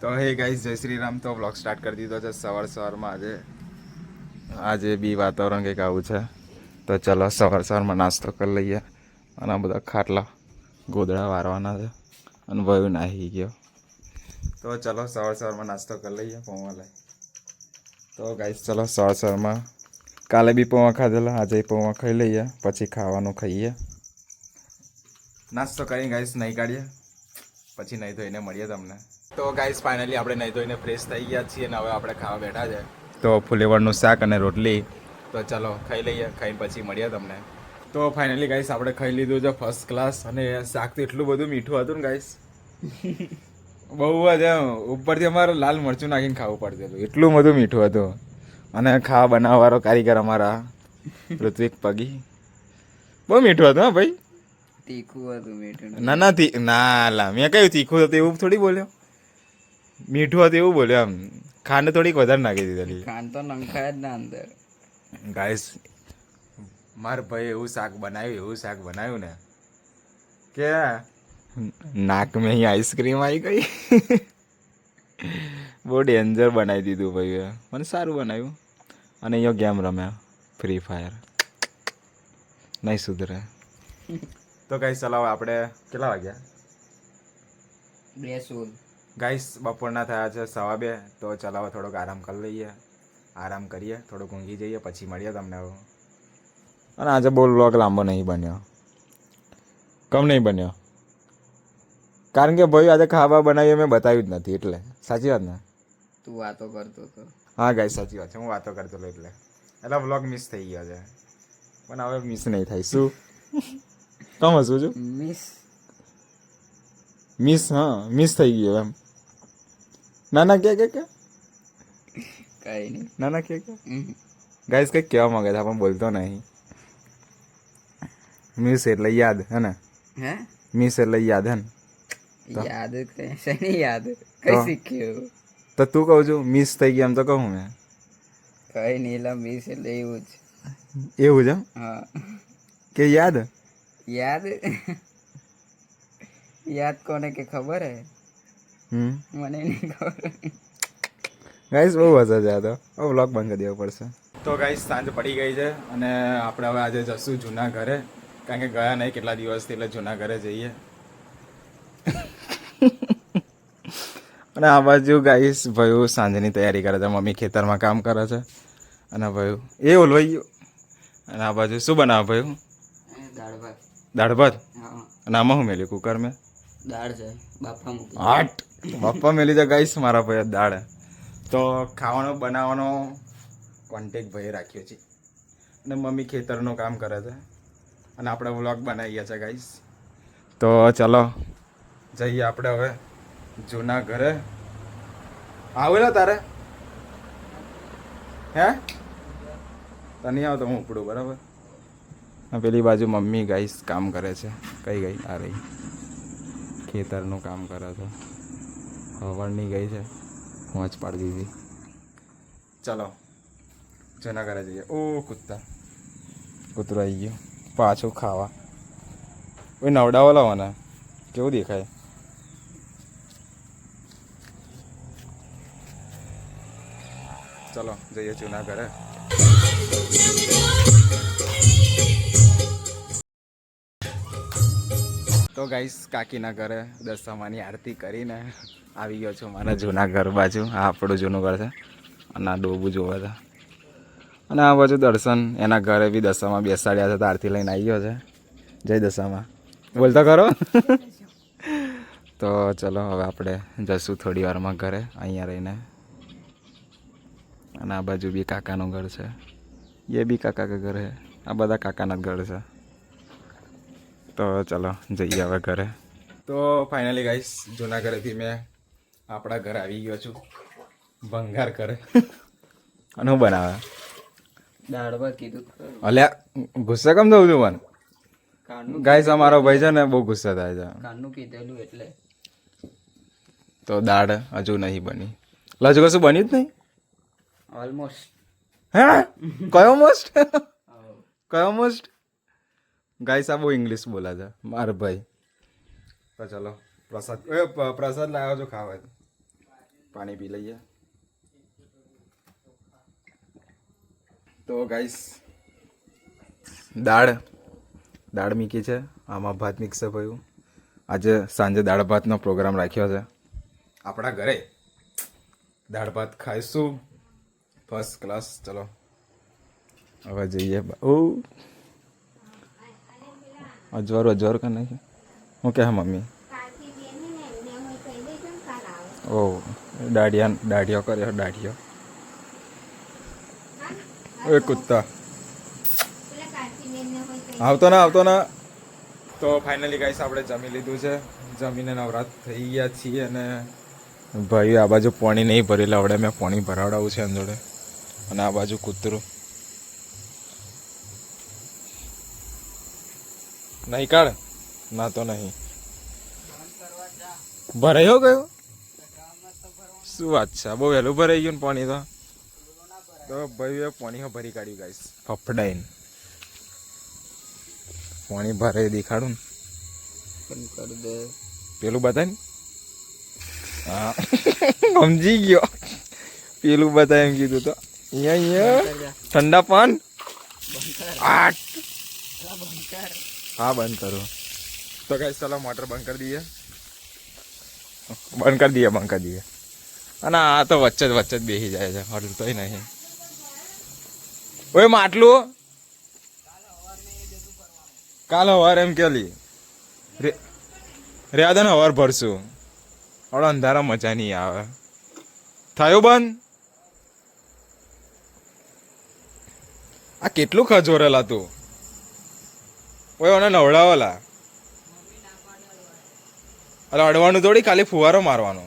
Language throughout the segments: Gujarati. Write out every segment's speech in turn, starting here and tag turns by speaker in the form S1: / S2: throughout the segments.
S1: તો હે ગાઈસ જય શ્રી રામ તો બ્લોગ સ્ટાર્ટ કરી દીધો છે સવાર સવારમાં આજે. આજે બી વાતાવરણ કંઈક આવું છે. તો ચલો સવાર સવારમાં નાસ્તો કરી લઈએ. અને આ બધા ખાટલા ગોદડા વારવાના છે. અને વયું નાહી ગયો. તો ચલો સવાર સવારમાં નાસ્તો કરી લઈએ પૌવા લઈ. તો ગાઈસ ચલો સવાર સવારમાં કાલે બી પૌવા ખાધેલા. આજે પૌવા ખાઈ લઈએ, પછી ખાવાનું ખાઈએ. નાસ્તો કરીને ગાઈસ નહીં કાઢીએ. પછી નહીં ધોઈને મળીએ તમને. તો ગાઈસ ફાઇનલી આપણે નહીં ધોઈને ફ્રેશ થઈ ગયા છીએ અને હવે આપણે ખાવા બેઠા છે. તો ફુલેવરનું શાક અને રોટલી. તો ચલો ખાઈ લઈએ ખાઈને પછી મળીએ તમને. તો ફાઇનલી ગાઈસ આપણે ખાઈ લીધું છે ફર્સ્ટ ક્લાસ અને શાક તો એટલું બધું મીઠું હતું ને ગાઈસ બહુ જ એમ ઉપરથી અમારે લાલ મરચું નાખીને ખાવું પડતું હતું. એટલું બધું મીઠું હતું. અને ખાવા બનાવવાળો કારીગર અમારા ઋત્વિક પગી. બહુ મીઠું હતું હા ભાઈ.
S2: તીખું હતું મીઠું.
S1: ના ના ના લા મેં કહ્યું તીખું હતું એવું થોડી બોલ્યો? મીઠું હતું એવું બોલ્યો આમ ખાંડ થોડીક વધારે નાખી દીધેલી
S2: ખાંડ તો નંખાય જ ના અંદર.
S1: ગાઈસ માર ભાઈ એવું શાક બનાવ્યું એવું શાક બનાવ્યું ને કે નાક મેં આઈસ્ક્રીમ આવી ગઈ. બહુ ડેન્જર બનાવી દીધું ભાઈ મને સારું બનાવ્યું. અને અહીંયા ગેમ રમ્યા ફ્રી ફાયર. નહીં સુધરે. તો કઈ ચલાવ આપણે કેટલા વાગ્યા?
S2: બે સોલ
S1: ગાઈસ બપોરના થયા છે સવા બે તો ચલાવો થોડોક આરામ કરી લઈએ. આરામ કરીએ થોડુંક ઊંઘી જઈએ પછી મળીએ તમને અને આજે બહુ વ્લોગ લાંબો નહીં બન્યો. કમ નહીં બન્યો. કારણ કે ભાઈ આજે ખાવા બનાવીએ મેં બતાવ્યું જ નથી એટલે. સાચી વાત ને?
S2: તું વાતો કરતો હતો
S1: હા ગાઈસ સાચી વાત છે. હું વાતો કરતો હતો એટલે. એટલે વ્લોગ મિસ થઈ ગયો છે. પણ હવે મિસ નહીં થાય. શું? કમ હસું છું
S2: મિસ
S1: મિસ હા મિસ થઈ ગયો એમ. ના ના કે કે કે
S2: કઈ નહીં
S1: ના ના કે કે
S2: હમ.
S1: ગાઈસ કંઈક કહેવા માંગે છે પણ બોલતો નહીં મિસ એટલે યાદ હે ને
S2: હે
S1: મિસ એટલે યાદ હે ને
S2: યાદ કઈ શેની યાદ કઈ
S1: તો?
S2: શીખ્યું
S1: તો તું કહું છું મિસ થઈ ગયા એમ તો કહું મેં
S2: કઈ નહીં એલા મિસ એટલે એવું જ
S1: એવું છે એમ?
S2: હા
S1: કે યાદ
S2: યાદ યાદ કોને કે ખબર હે
S1: હમ
S2: મને નહીં ખબર.
S1: ગાઈસ બહુ મજા છે આ તો. હવે વ્લોગ બંધ કરી દેવો પડશે. તો ગાઈસ સાંજ પડી ગઈ છે અને આપણે હવે આજે જશું જૂના ઘરે. કારણ કે ગયા નહીં કેટલા દિવસથી એટલે જૂના ઘરે જઈએ. અને આ બાજુ ગાઈસ ભાઈ સાંજની તૈયારી કરે છે. મમ્મી ખેતરમાં કામ કરે છે. અને ભાઈ એ ઓલવાઈ ગયો. અને આ બાજુ શું બનાવે ભાઈ
S2: દાળ ભાત.
S1: દાળ ભાત? અને આમાં શું મેલ્યું? કુકર મેં
S2: દાળ છે. બાફા મૂકી.
S1: આટ બાપા મેલી છે ગઈશ મારા ભાઈ દાળ તો ખાવાનો, બનાવવાનો કોન્ટેક ભાઈ રાખ્યો છે અને મમ્મી ખેતરનું કામ કરે છે. અને આપણે વ્લોગ બનાવીએ છીએ ગાઈસ તો ચલો, જઈએ આપણે હવે જૂના ઘરે. આવેલો તારે? હે? તને આવ તો હું ઉપડું, બરાબર? પેલી બાજુ મમ્મી ગાઈસ કામ કરે છે. કઈ ગઈ? આ રહી. ખેતરનું કામ કરે છે. હવળની ગઈ છે. પહોંચ પાડી દીધી ચલો જૂના ઘરે જઈએ. ઓ કૂતરા કૂતરો આવી ગયો. પાછું ખાવા. ઓય નવડાવો લાવવાના કેવું દેખાય? ચલો જઈએ જૂના ઘરે. તો ગાઈસ કાકીના ઘરે દશામાની આરતી કરીને આવી ગયો છું મારા જૂના ઘર બાજુ. આ આપણું જૂનું ઘર છે અને આ ડોબું જોવા છે. અને આ બાજુ દર્શન, એના ઘરે બી દશામાં બેસાડ્યા છે, તો આરતી લઈને આવી ગયો છે. જય દશામાં. બોલતો કરો તો ચલો, હવે આપણે જશું થોડી વારમાં ઘરે, અહીંયા રહીને. અને આ બાજુ બી કાકાનું ઘર છે. એ બી કાકા ઘર. છે આ બધા કાકાના જ ઘર છે. તો ચલો જઈએ હવે ઘરે. તો ફાઇનલી ગાઈસ જૂના ઘરેથી મેં આપણા ઘરે આવી ગયો છું. ભંગાર ઘરે. અને હું બનાવે?
S2: દાળ કીધું.
S1: અલ્યા ગુસ્સે કેમ થયું તું મને? ગાઈસ અમારો ભાઈ છે ને બહુ ગુસ્સે થાય છે.
S2: કાનનું કીધેલું એટલે.
S1: તો દાળ હજુ નહીં બની. લજુ કશું બન્યું જ નહીં?
S2: ઓલમોસ્ટ
S1: હે? કયો મોસ્ટ કયો મોસ્ટ ગાઈસ આ બહુ ઇંગ્લિશ બોલા છે. માર ભાઈ. તો ચલો પ્રસાદ એ પ્રસાદ લાવ્યો છો ખાવા. પાણી પી લઈએ. તો ગાઈસ દાળ. દાળ મીકી છે. આમાં ભાત મિક્સ ભાઈ. આજે સાંજે દાળ ભાતનો પ્રોગ્રામ રાખ્યો છે. આપણા ઘરે દાળ ભાત ખાઈશું. ફર્સ્ટ ક્લાસ ચલો. હવે જઈએ. ઓ. અજવારું અજવારું કે નહીં. હું કે મમ્મી. ઓ, દાઢિયા, દાઢિયો કર્યો, દાઢિયો. એ કુત્તા. આવતો ના આવતો ના. તો ફાઇનલી ગાઈસ આપણે જમી લીધું છે. જમીને નવરાત થઈ ગયા છીએ અને ભાઈ આ બાજુ પાણી નહીં ભરેલા આવડે. મેં પાણી ભરાવડાવું છે અંદર અને આ બાજુ કૂતરું. નહીં કાઢ. ના તો નહીં. ભરાયો ગયો? શું વાત છે? બહુ વહેલું ભરાઈ ગયું ને પાણી તો? તો ભાઈ પાણી ભરી કાઢ્યું ગાઈશ ફફડાઈને. પાણી ભરાઈ દેખાડું ને.
S2: દે.
S1: પેલું બતાય ને? હા. સમજી ગયો. પેલું બતાય એમ કીધું તો. અહીંયા અહીંયા. ઠંડા પાન. આઠ. હા બંધ કરો. તો કઈ ચાલો મોટર બંધ કરી દઈએ. બંધ કરી દઈએ બંધ કરી દઈએ. અને આ તો વચ્ચે જ વચ્ચે જ બેસી જાય છે હલતોય નહીં. ઓય માટલું? કાલ સવારે એમ કેલી. રે રેદન હવાર ભરશું. હવે અંધારા મજા નહીં આવે. થયું બંધ? આ કેટલું ખજોરેલા તું ઓય, ઓને નવડાવેલા. અરે અડવાનું થોડી, ખાલી ફુવારો મારવાનો.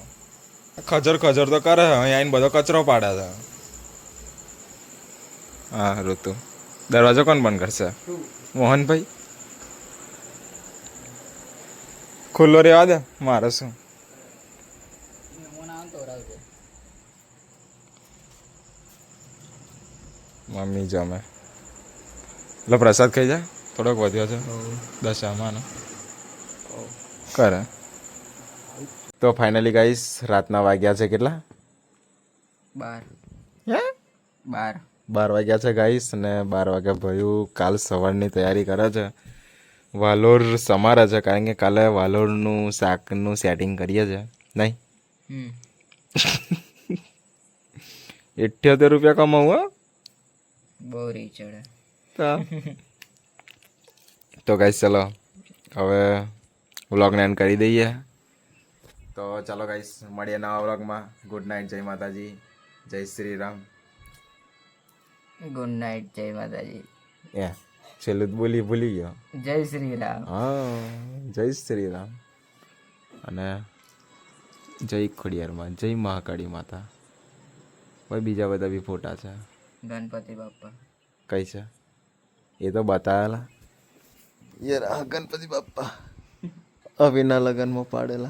S1: ખજર ખજર તો કરે, અહીં આવીને બધો કચરો પાડે છે. હા, ઋતુ. દરવાજો કોણ બંધ કરશે? મોહનભાઈ? ખુલ્લો રહેવા દે, મારે શું? મમ્મી જમે. એટલે પ્રસાદ ખાઈ જાય થોડોક વધ્યો છે. દશામાં કરે. તો ફાઇનલી ગાઈસ રાતના વાગ્યા છે કેટલા?
S2: બાર.
S1: હે?
S2: બાર.
S1: બાર વાગ્યા છે ગાઈસ ને બાર વાગ્યા ભયું કાલ સવારની તૈયારી કરે છે. વાલોર સમારે છે કારણ કે કાલે વાલોરનું શાકનું સેટિંગ કરીએ છે. નહીં? ઇઠ્યોતેર રૂપિયા કમાવું હો.
S2: બહુ રી ચડે.
S1: તો ગાઈસ ચલો હવે વ્લોગને એન્ડ કરી દઈએ. તો ચાલો ગાઈસ મળીએ નવા વ્લોગમાં ગુડ નાઇટ જય માતાજી. જય શ્રી રામ.
S2: ગુડ નાઇટ જય માતાજી.
S1: એ છેલ્લું બોલી ભૂલી ગયો.
S2: જય શ્રી રામ.
S1: હા જય શ્રી રામ. અને જય ખોડિયારમાં જય મહાકાળી માતા. ભાઈ બીજા બધા બી ફોટા છે.
S2: ગણપતિ બાપ્પા
S1: કઈ છે? એ તો બતાવેલા. યાર આ ગણપતિ બાપ્પા. અવિના લગનમાં પાડેલા.